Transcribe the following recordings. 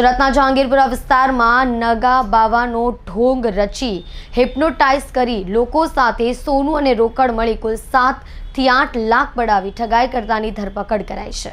સુરતના જહાંગીરપુરા વિસ્તારમાં નગા બાવાનો ઢોંગ રચી હિપ્નોટાઇઝ કરી લોકો સાથે સોનું અને રોકડ મળી કુલ સાતથી આઠ લાખ પડાવી ઠગાઈ કરતાની ધરપકડ કરાઈ છે.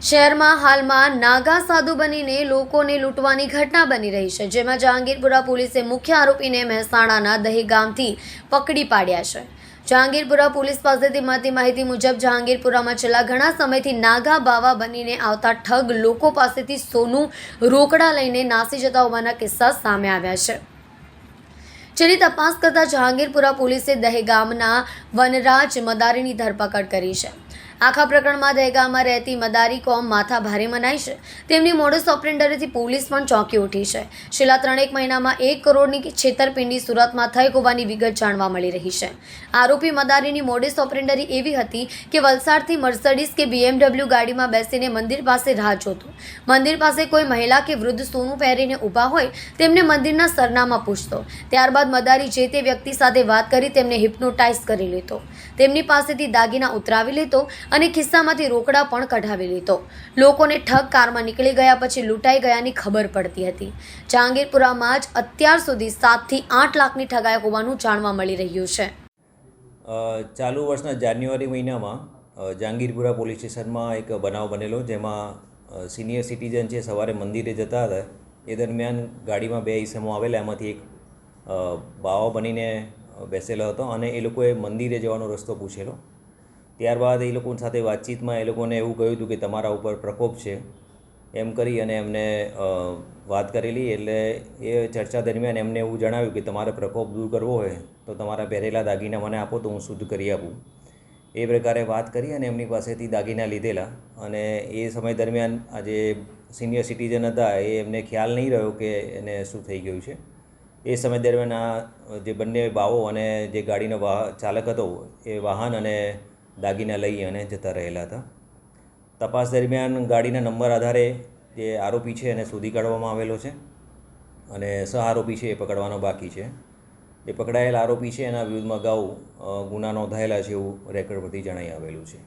શહેરમાં હાલમાં નાગા સાધુ બનીને લોકોને લૂંટવાની ઘટના બની રહી છે, જેમાં જહાંગીરપુરા પોલીસે મુખ્ય આરોપીને મહેસાણાના દહેગામથી પકડી પાડ્યા છે. જહાંગીરપુરા પોલીસ પાસેથી મળતી માહિતી મુજબ જહાંગીરપુરામાં છેલ્લા ઘણા સમયથી નાગા બાવા બનીને આવતા ઠગ લોકો પાસેથી સોનું રોકડા લઈને નાસી જતા હોવાના કિસ્સા સામે આવ્યા છે. જેની તપાસ કરતા જહાંગીરપુરા પોલીસે દહેગામના વનરાજ મદારીની ધરપકડ કરી છે. આખા પ્રકરણમાં દહેગામમાં રહેતી મદારી કોમ માથા ભારે મનાય છે. તેમની મોડસ ઓપરેન્ડરેથી પોલીસ પણ ચોંકી ઉઠી છે. છેલ્લા ત્રણેક મહિનામાં એક કરોડની છેતરપિંડી સુરતમાં થઈ હોવાની વિગત જાણવા મળી રહી છે. આરોપી મદારીની મોડસ ઓપરેન્ડરી એવી હતી કે વલસાડથી મર્સડીઝ કે બીએમડબલ્યુ ગાડીમાં બેસીને મંદિર પાસે રાહ જોતો. મંદિર પાસે કોઈ મહિલા કે વૃદ્ધ સોનું પહેરીને ઊભા હોય તેમને મંદિરના સરનામા પૂછતો. ત્યારબાદ મદારી જે તે વ્યક્તિ સાથે વાત કરી તેમને હિપ્નોટાઇઝ કરી લેતો તેમની પાસેથી દાગીના ઉતરાવી લેતો અને ખિસ્સામાંથી રોકડા પણ કઢાવી લેતો લોકોને ઠગ કારમાં નીકળી ગયા પછી લૂંટાઈ ગયાની ખબર પડતી હતી. જહાંગીરપુરામાં જ અત્યાર સુધી સાતથી આઠ લાખની ઠગાઈ હોવાનું જાણવા મળી રહ્યું છે. ચાલુ વર્ષના જાન્યુઆરી મહિનામાં જહાંગીરપુરા પોલીસ સ્ટેશનમાં એક બનાવ બનેલો જેમાં સિનિયર સિટીઝન છે સવારે મંદિરે જતા હતા, એ દરમિયાન ગાડીમાં બે ઈસમો આવેલા, એમાંથી એક બાવા બનીને બેસેલો હતો અને એ લોકોએ મંદિરે જવાનો રસ્તો પૂછેલો. ત્યારબાદ એ લોકો સાથે વાતચીતમાં એ લોકોને એવું કહ્યું હતું કે તમારા ઉપર પ્રકોપ છે, એમ કરી અને એમને વાત કરેલી એટલે એ ચર્ચા દરમિયાન એમને એવું જણાવ્યું કે તમારે પ્રકોપ દૂર કરવો હોય તો તમારા પહેરેલા દાગીના મને આપો તો હું શુદ્ધ કરી આપું. એ પ્રકારે વાત કરી અને એમની પાસેથી દાગીના લીધેલા અને એ સમય દરમિયાન આજે સિનિયર સિટીઝન હતા એ એમને ખ્યાલ નહીં રહ્યો કે એને શું થઈ ગયું છે. એ સમય દરમિયાન આ જે બંને બાવો અને જે ગાડીનો વાહ, ચાલક હતો, એ વાહન અને દાગીના લઈ અને જતા રહેલા હતા. તપાસ દરમિયાન ગાડીના નંબર આધારે જે આરોપી છે એને શોધી કાઢવામાં આવેલો છે અને સહ આરોપી છે એ પકડવાનો બાકી છે. એ પકડાયેલ આરોપી છે એના વિરુદ્ધમાં અગાઉ ગુના નોંધાયેલા છે એવું રેકોર્ડ પરથી જણાઈ આવેલું છે.